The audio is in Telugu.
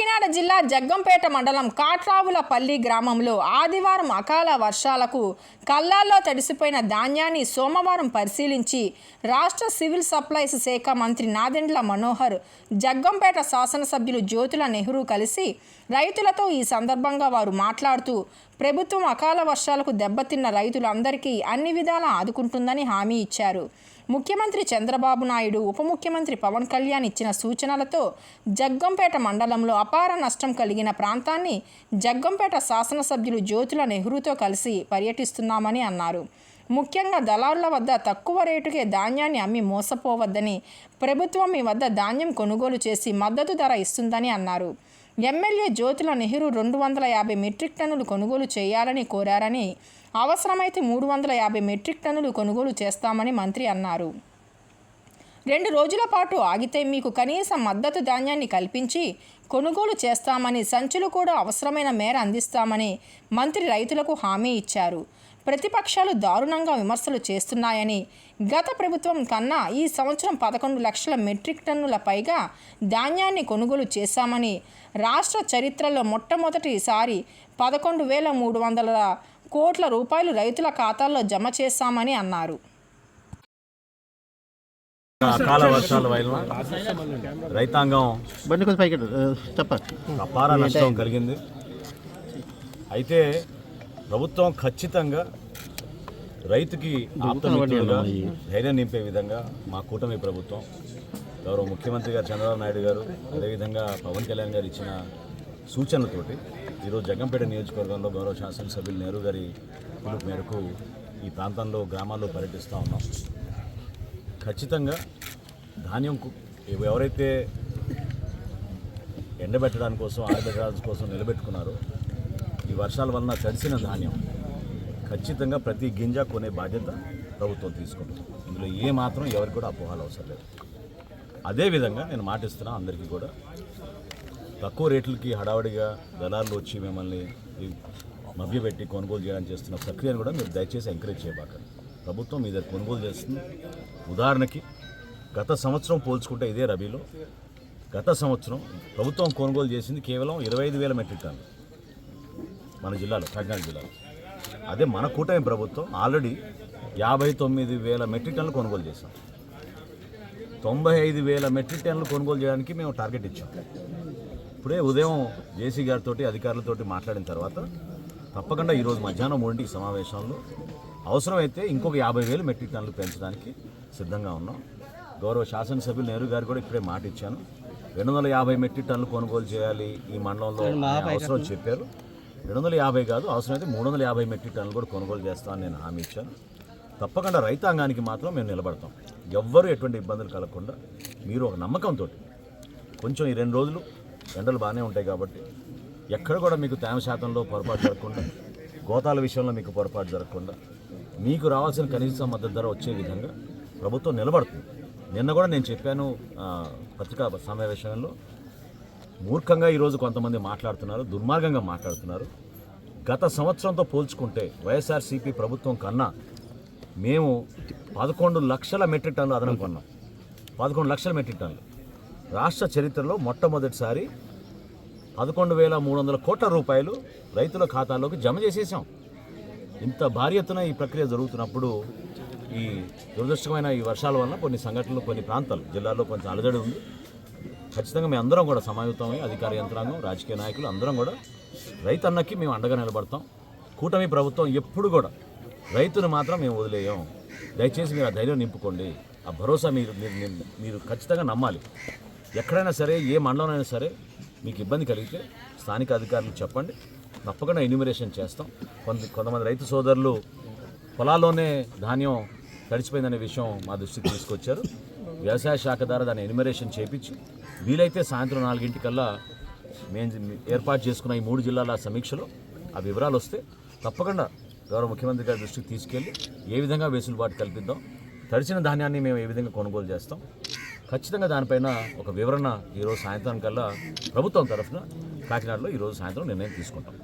కాకినాడ జిల్లా జగ్గంపేట మండలం కాట్రావులపల్లి గ్రామంలో ఆదివారం అకాల వర్షాలకు కల్లాల్లో తడిసిపోయిన ధాన్యాన్ని సోమవారం పరిశీలించి రాష్ట్ర సివిల్ సప్లైస్ శాఖ మంత్రి నాదెండ్ల మనోహర్ జగ్గంపేట శాసనసభ్యులు జ్యోతుల నెహ్రూ కలిసి రైతులతో ఈ సందర్భంగా వారు మాట్లాడుతూ ప్రభుత్వం అకాల వర్షాలకు దెబ్బతిన్న రైతులందరికీ అన్ని విధాలా ఆదుకుంటుందని హామీ ఇచ్చారు. ముఖ్యమంత్రి చంద్రబాబు నాయుడు ఉప ముఖ్యమంత్రి పవన్ కళ్యాణ్ ఇచ్చిన సూచనలతో జగ్గంపేట మండలంలో అపార నష్టం కలిగిన ప్రాంతాన్ని జగ్గంపేట శాసనసభ్యులు జ్యోతుల నెహ్రూతో కలిసి పర్యటిస్తున్నామని అన్నారు. ముఖ్యంగా దళారుల వద్ద తక్కువ రేటుకే ధాన్యాన్ని అమ్మి మోసపోవద్దని ప్రభుత్వం మీ వద్ద ధాన్యం కొనుగోలు చేసి మద్దతు ధర ఇస్తుందని అన్నారు. ఎమ్మెల్యే జ్యోతుల నెహ్రూ రెండు వందల యాభై మెట్రిక్ టన్నులు కొనుగోలు చేయాలని కోరారని అవసరమైతే మూడు వందల యాభై మెట్రిక్ టన్నులు కొనుగోలు చేస్తామని మంత్రి అన్నారు. రెండు రోజుల పాటు ఆగితే మీకు కనీస మద్దతు ధాన్యాన్ని కల్పించి కొనుగోలు చేస్తామని సంచులు కూడా అవసరమైన మేర అందిస్తామని మంత్రి రైతులకు హామీ ఇచ్చారు. ప్రతిపక్షాలు దారుణంగా విమర్శలు చేస్తున్నాయని గత ప్రభుత్వం కన్నా ఈ సంవత్సరం పదకొండు లక్షల మెట్రిక్ టన్నుల పైగా ధాన్యాన్ని కొనుగోలు చేశామని రాష్ట్ర చరిత్రలో మొట్టమొదటిసారి పదకొండు వేల మూడు వందల కోట్ల రూపాయలు రైతుల ఖాతాల్లో జమ చేశామని అన్నారు. అకాల వర్షాల వల్ల రైతాంగం బండి కొంచెం పైకి అపార నష్టం కలిగింది. అయితే ప్రభుత్వం ఖచ్చితంగా రైతుకి ఆప్తమిత్రులుగా ధైర్యం నింపే విధంగా మా కూటమి ప్రభుత్వం గౌరవ ముఖ్యమంత్రి గారు చంద్రబాబు నాయుడు గారు అదేవిధంగా పవన్ కళ్యాణ్ గారు ఇచ్చిన సూచనలతోటి ఈరోజు జగంపేట నియోజకవర్గంలో గౌరవ శాసనసభ్యులు నెహ్రూ గారి పిలుపు మేరకు ఈ ప్రాంతంలో గ్రామాల్లో పర్యటిస్తూ ఉన్నాం. ఖచ్చితంగా ధాన్యం కు- ఎవరైతే ఎండబెట్టడానికి కోసం ఆరబెట్టడానికి కోసం నిలబెట్టుకున్నారో ఈ వర్షాల వలన తడిసిన ధాన్యం ఖచ్చితంగా ప్రతి గింజ కొనే బాధ్యత ప్రభుత్వం తీసుకుంటుంది. ఇందులో ఏ మాత్రం ఎవరికి కూడా అపోహాలు అవసరం లేదు. అదేవిధంగా నేను మాటిస్తున్నా అందరికీ కూడా తక్కువ రేట్లకి హడావడిగా దళారులు వచ్చి మిమ్మల్ని మభ్యపెట్టి కొనుగోలు చేయడానికి చేస్తున్న ప్రక్రియను కూడా మీరు దయచేసి ఎంకరేజ్ చేయబాకండి. ప్రభుత్వం మీ దగ్గర కొనుగోలు చేస్తుంది. ఉదాహరణకి గత సంవత్సరం పోల్చుకుంటే ఇదే రబీలో. గత సంవత్సరం ప్రభుత్వం కొనుగోలు చేసింది కేవలం ఇరవై ఐదు వేల మెట్రిక్ టన్ను మన జిల్లాలో కాకినాడ జిల్లాలో. అదే మన కూటమి ప్రభుత్వం ఆల్రెడీ యాభై తొమ్మిది వేల మెట్రిక్ టన్నులు కొనుగోలు చేశాం. తొంభై ఐదు వేల మెట్రిక్ టన్నులు కొనుగోలు చేయడానికి మేము టార్గెట్ ఇచ్చాం. ఇప్పుడే ఉదయం జేసీ గారితో అధికారులతోటి మాట్లాడిన తర్వాత తప్పకుండా ఈరోజు మధ్యాహ్నం మూడింటికి సమావేశంలో అవసరమైతే ఇంకొక యాభై వేలు మెట్రిక్ టన్నులు పెంచడానికి సిద్ధంగా ఉన్నాం. గౌరవ శాసనసభ్యులు నెహ్రూ గారు కూడా ఇప్పుడే మాట ఇచ్చాను. రెండు వందల యాభై మెట్రిక్ టన్నులు కొనుగోలు చేయాలి ఈ మండలంలో అవసరం చెప్పారు. రెండు వందల యాభై కాదు అవసరమైతే మూడు వందల యాభై మెట్రిక్ టన్నులు కూడా కొనుగోలు చేస్తామని నేను హామీ ఇచ్చాను. తప్పకుండా రైతాంగానికి మాత్రం మేము నిలబడతాం. ఎవ్వరూ ఎటువంటి ఇబ్బందులు కలగకుండా మీరు ఒక నమ్మకంతో కొంచెం ఈ రెండు రోజులు ఎండలు బాగానే ఉంటాయి కాబట్టి ఎక్కడ కూడా మీకు తేమ శాతంలో పొరపాటు జరగకుండా గోతాల విషయంలో మీకు పొరపాటు జరగకుండా మీకు రావాల్సిన కనీస మద్దతు ధర వచ్చే విధంగా ప్రభుత్వం నిలబడుతుంది. నిన్న కూడా నేను చెప్పాను పత్రికా సమావేశంలో. మూర్ఖంగా ఈరోజు కొంతమంది మాట్లాడుతున్నారు దుర్మార్గంగా మాట్లాడుతున్నారు. గత సంవత్సరంతో పోల్చుకుంటే వైఎస్ఆర్సీపీ ప్రభుత్వం కన్నా మేము పదకొండు లక్షల మెట్రిక్ టన్నులు అదనం కొన్నాం. పదకొండు లక్షల మెట్రిక్ టన్నులు. రాష్ట్ర చరిత్రలో మొట్టమొదటిసారి పదకొండు వేల మూడు వందల కోట్ల రూపాయలు రైతుల ఖాతాలోకి జమ చేసేసాం. ఇంత భారీ ఎత్తున ఈ ప్రక్రియ జరుగుతున్నప్పుడు ఈ దురదృష్టమైన ఈ వర్షాల వల్ల కొన్ని సంఘటనలు కొన్ని ప్రాంతాలు జిల్లాలో కొంచెం అలజడి ఉంది. ఖచ్చితంగా మేము అందరం కూడా సమాయుతమై అధికార యంత్రాంగం రాజకీయ నాయకులు అందరం కూడా రైతన్నకి మేము అండగా నిలబడతాం. కూటమి ప్రభుత్వం ఎప్పుడు కూడా రైతును మాత్రం మేము వదిలేయం. దయచేసి మీరు ఆ ధైర్యం నింపుకోండి. ఆ భరోసా మీరు మీరు మీరు- ఖచ్చితంగా నమ్మాలి. ఎక్కడైనా సరే ఏ మండలంలో సరే మీకు ఇబ్బంది కలిగితే స్థానిక అధికారులకు చెప్పండి. తప్పకుండా ఎన్యూమరేషన్ చేస్తాం. కొంత కొంతమంది రైతు సోదరులు పొలాల్లోనే ధాన్యం తడిచిపోయిందనే విషయం మా దృష్టికి తీసుకొచ్చారు. వ్యవసాయ శాఖ ద్వారా దాన్ని ఎన్యూమరేషన్ చేపించి వీలైతే సాయంత్రం నాలుగింటికల్లా మేము ఏర్పాటు చేసుకున్న ఈ మూడు జిల్లాల సమీక్షలో ఆ వివరాలు వస్తే తప్పకుండా గౌరవ ముఖ్యమంత్రి గారి దృష్టికి తీసుకెళ్ళి ఏ విధంగా వెసులుబాటు కల్పిద్దాం తడిచిన ధాన్యాన్ని మేము ఏ విధంగా కొనుగోలు చేస్తాం. ఖచ్చితంగా దానిపైన ఒక వివరణ ఈరోజు సాయంత్రానికల్లా ప్రభుత్వం తరఫున కాకినాడలో ఈరోజు సాయంత్రం నిర్ణయం తీసుకుంటాం.